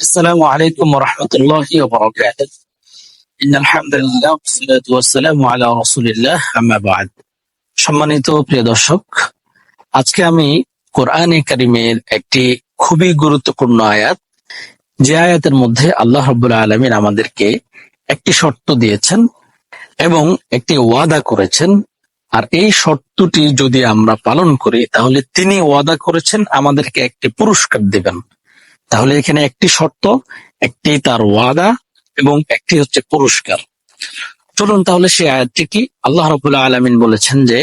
السلام عليكم ورحمة الله وبركاته إن الحمد لله والصلاة والسلام على رسول الله أما بعد সম্মানিত প্রিয় দর্শক আজকে আমি কোরআনে কারিমের একটি খুবই গুরুত্বপূর্ণ আয়াত যে আয়াতের মধ্যে আল্লাহ রবুল্লা আলমিন আমাদেরকে একটি শর্ত দিয়েছেন এবং একটি ওয়াদা করেছেন আর এই শর্তটি যদি আমরা পালন করি তাহলে তিনি ওয়াদা করেছেন আমাদেরকে একটি পুরস্কার দিবেন তাহলে এখানে একটি শর্ত, একটি তার ওয়াদা এবং একটি হচ্ছে পুরস্কার। চলুন তাহলে সে আয়াতটি কি? আল্লাহ রাবুল্লাহ আলমিন বলেছেন যে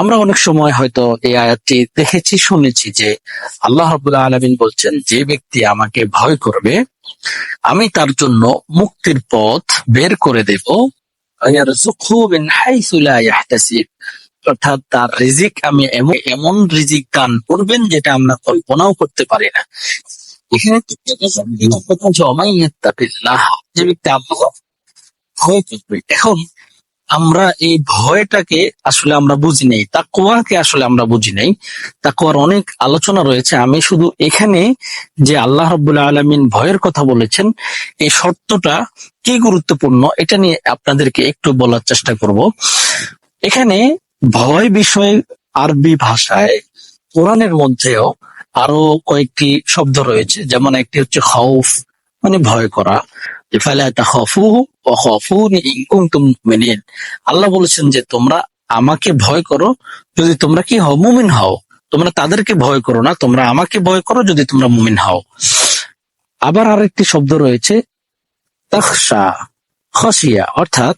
আমরা অনেক সময় হয়তো এই আয়াতটি দেখেছি, শুনেছি যে আল্লাহ রবুল্লাহ আলমিন বলছেন, যে ব্যক্তি আমাকে ভয় করবে, আমি তার জন্য মুক্তির পথ বের করে দেব অর্থাৎ তার রিজিক আমি এমন এমন রিজিক দান করবেন যেটা আমরা কল্পনাও করতে পারি না। এখানে যে ব্যক্তি আল্লাহ ভয় করবে এখন আমরা এই ভয়টাকে আসলে আমরা বুঝি নেই, তাকওয়াকে আসলে আমরা বুঝি নেই। তাকওয়ার অনেক আলোচনা রয়েছে। আমি শুধু এখানে যে আল্লাহ রাব্বুল আলামিন ভয়ের কথা বলেছেন, এই শর্তটা কি গুরুত্বপূর্ণ এটা নিয়ে আপনাদেরকে একটু বলার চেষ্টা করব। এখানে ভয় বিষয়ে আরবি ভাষায় কোরআনের মধ্যেও আরও কয়েকটি শব্দ রয়েছে, যেমন একটি হচ্ছে খৌফ মানে ভয় করা। আল্লাহ বলেছেন যে, তোমরা আমাকে ভয় করো যদি তোমরা কি হও, মুমিন হও। তোমরা তাদেরকে ভয় করো না, তোমরা আমাকে ভয় করো যদি তোমরা মুমিন হও। আবার আরেকটি শব্দ রয়েছে, তাখশা খসিয়া অর্থাৎ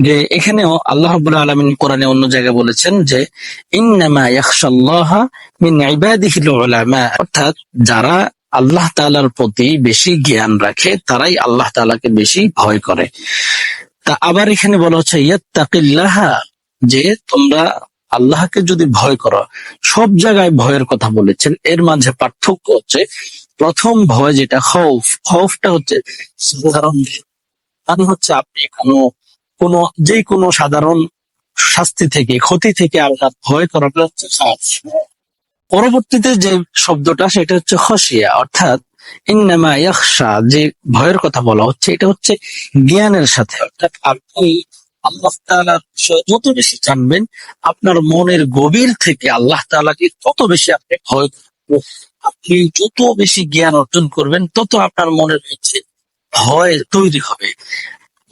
যে এখানেও আল্লাহ আলামিন কোরআনে অন্য জায়গায় বলেছেন যে, ইন্নামা ইয়াখশাল্লাহা মিন অর্থাৎ যারা আল্লাহ তালার প্রতি বেশি জ্ঞান রাখে, তারাই আল্লাহ তাআলাকে বেশি ভয় করে। তা আবার এখানে বলা হচ্ছে, ইয়াত্তাকিল্লাহা যে তোমরা আল্লাহকে যদি ভয় করো, সব জায়গায় ভয়ের কথা বলেছেন। এর মাঝে পার্থক্য হচ্ছে, প্রথম ভয় যেটা, খৌফ। খৌফটা হচ্ছে, সাধারণ মানে হচ্ছে আপনি কোনো কোনো যে কোনো সাধারণ শাস্তি থেকে, ক্ষতি থেকে আপনার ভয় করাটা হচ্ছে পরবর্তীতে যে শব্দটা, সেটা হচ্ছে খসিয়া, অর্থাৎ ইন্নামা ইয়াখশা, যে ভয়ের কথা বলা হচ্ছে, এটা হচ্ছে জ্ঞানের সাথে অর্থাৎ আপনি আল্লাহ বিষয়ে যত বেশি জানবেন, আপনার মনের গভীর থেকে আল্লাহ তাআলাকে তত বেশি আপনি ভয় করবেন। আপনি যত বেশি জ্ঞান অর্জন করবেন, তত আপনার মনের হচ্ছে ভয় তৈরি হবে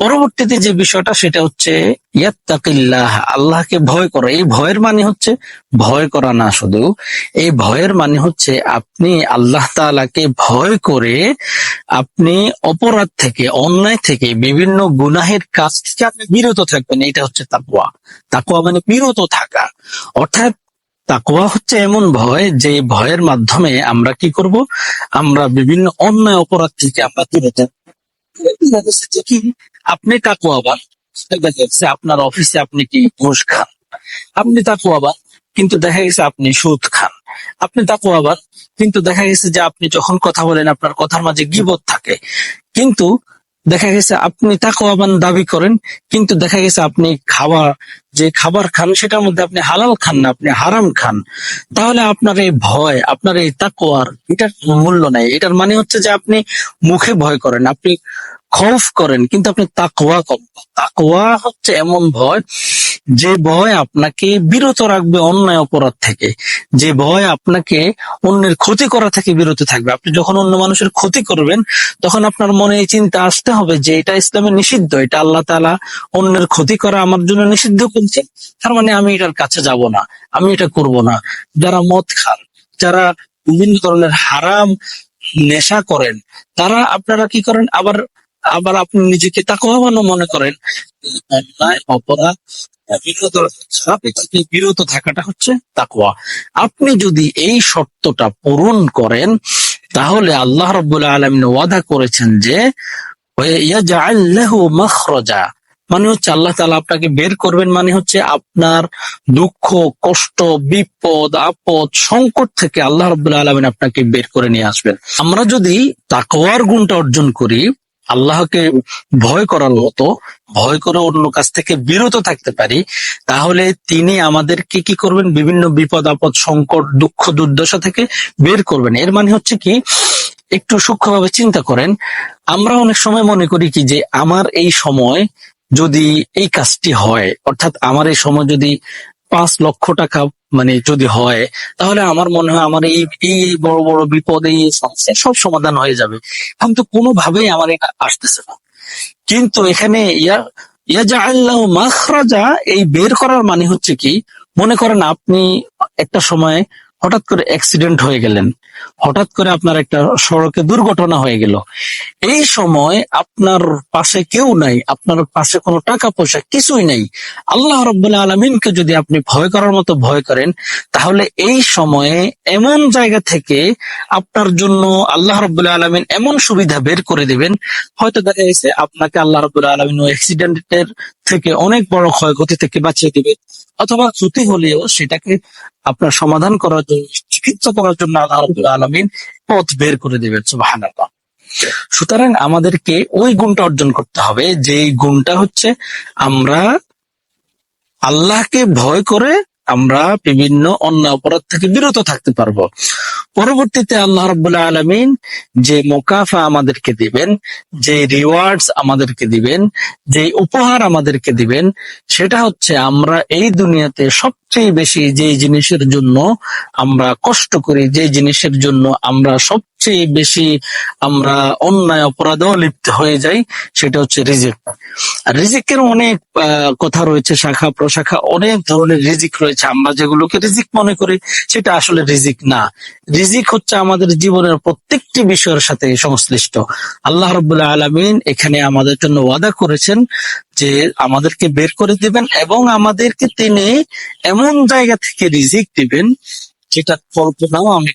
পরবর্তীতে যে বিষয়টা সেটা হচ্ছে ইয়াত্তাকিল্লাহ, আল্লাহকে ভয় করা। এই ভয়ের মানে হচ্ছে ভয় করা না শুধু, এই ভয়ের মানে হচ্ছে আপনি আল্লাহ তাআলাকে ভয় করে আপনি অপরাধ থেকে, অন্যায় থেকে বিভিন্ন গুনাহের কাজ থেকে আপনি বিরত থাকবেন। এটা হচ্ছে তাকওয়া। তাকুয়া মানে বিরত থাকা। অর্থাৎ তাকওয়া হচ্ছে এমন ভয় যে ভয়ের মাধ্যমে আমরা কি করব? আমরা বিভিন্ন অন্যায় অপরাধ থেকে আমরা বিরত দেখা কি আপনি তাকুয়াবান দেখা যাচ্ছে আপনার অফিসে আপনি কি ঘুষ খান? আপনি তাকুয়াবান কিন্তু দেখা গেছে আপনি সুদ খান। আপনি তাকুয়াবান কিন্তু দেখা গেছে যে আপনি যখন কথা বলেন, আপনার কথার মাঝে গিবত থাকে। কিন্তু দেখা গেছে আপনি তাকু তাকুয়াবান দাবি করেন, কিন্তু দেখা গেছে আপনি খাওয়া, যে খাবার খান, সেটার মধ্যে আপনি হালাল খান না, আপনি হারাম খান। তাহলে আপনার এই ভয়, আপনার এই তাকুয়ার এটার মূল্য নাই। এটার মানে হচ্ছে যে আপনি মুখে ভয় করেন। আপনি খৌফ করেন, কিন্তু আপনি তাকওয়া কম। তাকওয়া হচ্ছে এমন ভয়, যে ভয় আপনাকে বিরত রাখবে অন্যায় অপরাধ থেকে। যে ভয় আপনাকে অন্যের ক্ষতি করা থেকে বিরত থাকবে। আপনি যখন অন্য মানুষের ক্ষতি করবেন, তখন আপনার মনে এই চিন্তা আসতে হবে যে এটা ইসলামে নিষিদ্ধ, এটা আল্লাহ তাআলা অন্যের ক্ষতি করা আমার জন্য নিষিদ্ধ করছে। তার মানে আমি এটার কাছে যাব না, আমি এটা করব না। যারা মদ খান, যারা বিভিন্ন ধরনের হারাম নেশা করেন, তারা আপনারা কি করেন? আবার আবার আপনি নিজেকে তাকওয়াবানও মনে করেন। অন্যায়, অপরাধ বিরত থাকাটা হচ্ছে তাকওয়া। আপনি যদি এই শর্তটা পূরণ করেন, তাহলে আল্লাহ রব্বুল আলমিন ওয়াদা করেছেন যে মাখরাজা। মানে হচ্ছে আল্লাহ তাআলা আপনাকে বের করবেন মানে হচ্ছে আপনার দুঃখ, কষ্ট, বিপদ, আপদ সংকট থেকে আল্লাহ রব্বুল আলমিন আপনাকে বের করে নিয়ে আসবেন। আমরা যদি তাকওয়ার গুণটা অর্জন করি আল্লাহকে ভয় করার মতো, ভয় করে অন্য কাছ থেকে বিরত থাকতে পারি, তাহলে তিনি আমাদেরকে কি করবেন? বিভিন্ন বিপদ, আপদ, সংকট, দুঃখ, দুর্দশা থেকে বের করবেন। এর মানে হচ্ছে কি, একটু সূক্ষ্মভাবে চিন্তা করেন। আমরা অনেক সময় মনে করি কি যে, আমার এই সময় যদি এই কাজটি হয়, অর্থাৎ আমার এই সময় যদি পাঁচ লক্ষ টাকা মানে যদি হয়, তাহলে আমার মনে হয় আমার এই এই বড় বড় বিপদে এই সমস্যা সব সমাধান হয়ে যাবে। কিন্তু কোনোভাবেই আমার এটা আসতেছে না। কিন্তু এখানে ইয়া মাখরাজা এই বের করার মানে হচ্ছে কি, মনে করেন আপনি একটা সময় হঠাৎ করে অ্যাক্সিডেন্ট হয়ে গেলেন। হঠাৎ করে আপনার একটা সড়কে দুর্ঘটনা হয়ে গেল। এই সময় আপনার পাশে কেউ নাই, আপনার পাশে কোনো টাকা পয়সা কিছুই নাই। আল্লাহ রব্বুল্লাহ আলমিনকে যদি আপনি ভয় করার মতো ভয় করেন, তাহলে এই সময়ে এমন জায়গা থেকে আপনার জন্য আল্লাহ রব্বুল্লাহ আলমিন এমন সুবিধা বের করে দিবেন। হয়তো দেখা গেছে আপনাকে আল্লাহ রব্বুল্লাহ আলমিন ওই অ্যাক্সিডেন্টের থেকে অনেক বড় ক্ষয়ক্ষতি থেকে বাঁচিয়ে দিবে। অথবা ক্ষতি হলেও সেটাকে আপনার সমাধান করার জন্য জন্য আলমিন পথ বের করে দেবে সুতরাং আমাদেরকে ওই গুণটা অর্জন করতে হবে, যে গুণটা হচ্ছে আমরা আল্লাহকে ভয় করে আমরা বিভিন্ন অন্য অপরাধ থেকে বিরত থাকতে পারব। পরবর্তীতে আল্লাহ রব্বুল্লাহ আলমিন যে মোকাফা আমাদেরকে দিবেন, যে রিওয়ার্ডস আমাদেরকে দিবেন, যে উপহার আমাদেরকে দিবেন, সেটা হচ্ছে আমরা এই দুনিয়াতে সবচেয়ে বেশি যে জিনিসের জন্য আমরা কষ্ট করি, যে জিনিসের জন্য আমরা সবচেয়ে বেশি আমরা অন্যায় অপরাধেও লিপ্ত হয়ে যাই, সেটা হচ্ছে রিজিক। রিজিকের অনেক কথা রয়েছে, শাখা, প্রশাখা, অনেক ধরনের রিজিক রয়েছে। আমরা যেগুলোকে রিজিক মনে করি, সেটা আসলে রিজিক না। রিজিক হচ্ছে আমাদের জীবনের প্রত্যেকটি বিষয়ের সাথে সংশ্লিষ্ট। আল্লাহ রবুল্লাহ আলমিন এখানে আমাদের জন্য ওয়াদা করেছেন যে আমাদেরকে বের করে দিবেন এবং আমাদেরকে তিনি এমন জায়গা থেকে রিজিক দিবেন যেটা কল্পনাও আমি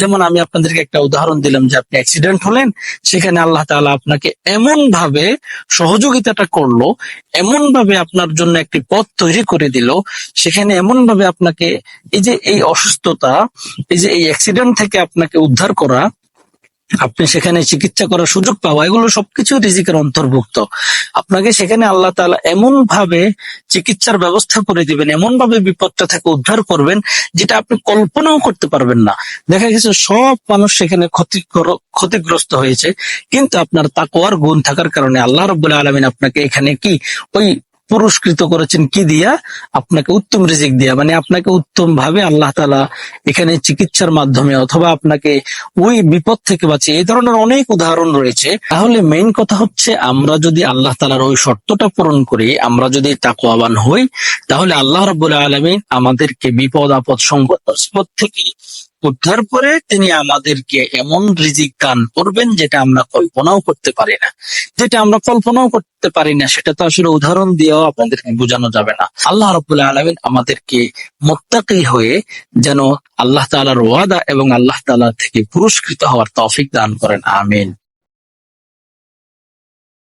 যেমন আমি আপনাদেরকে একটা উদাহরণ দিলাম যে আপনি অ্যাক্সিডেন্ট হলেন, সেখানে আল্লাহ তালা আপনাকে এমন ভাবে সহযোগিতাটা করল এমন ভাবে আপনার জন্য একটি পথ তৈরি করে দিল, সেখানে এমন ভাবে আপনাকে এই যে এই অসুস্থতা, এই যে এই অ্যাক্সিডেন্ট থেকে আপনাকে উদ্ধার করা আপনি সেখানে চিকিৎসা করার সুযোগ পাওয়া, এগুলো সবকিছু রিজিকের অন্তর্ভুক্ত। আপনাকে সেখানে আল্লাহ তাআলা এমন ভাবে চিকিৎসার ব্যবস্থা করে দিবেন এমন ভাবে বিপদটা থেকে উদ্ধার করবেন, যেটা আপনি কল্পনাও করতে পারবেন না। দেখা গেছে সব মানুষ সেখানে ক্ষতি ক্ষতিগ্রস্ত হয়েছে, কিন্তু আপনার তাকওয়ার গুণ থাকার কারণে আল্লাহ রব্বুল আলমিন আপনাকে এখানে কি? ওই পুরস্কৃত করেছেন কি দিয়া? আপনাকে উত্তম রিজিক দিয়া। মানে আপনাকে উত্তম ভাবে আল্লাহ তালা এখানে চিকিৎসার মাধ্যমে অথবা আপনাকে ওই বিপদ থেকে বাঁচিয়ে এই ধরনের অনেক উদাহরণ রয়েছে। তাহলে মেইন কথা হচ্ছে আমরা যদি আল্লাহ তালার ওই শর্তটা পূরণ করি, আমরা যদি তাকওয়াবান হই, তাহলে আল্লাহ রব্বুল আলমিন আমাদেরকে বিপদ আপদ সংকট থেকে উদ্ধার করে তিনি আমাদেরকে এমন রিজিক দান করবেন যেটা আমরা কল্পনাও করতে পারি না। যেটা আমরা কল্পনাও করতে পারি না, সেটা তো আসলে উদাহরণ দিয়েও আপনাদেরকে বোঝানো যাবে না। আল্লাহ রবুল্লাহ আলমিন আমাদেরকে মোত্তাকি হয়ে যেন আল্লাহ তালার ওয়াদা এবং আল্লাহ তালা থেকে পুরস্কৃত হওয়ার তফিক দান করেন। আমিন।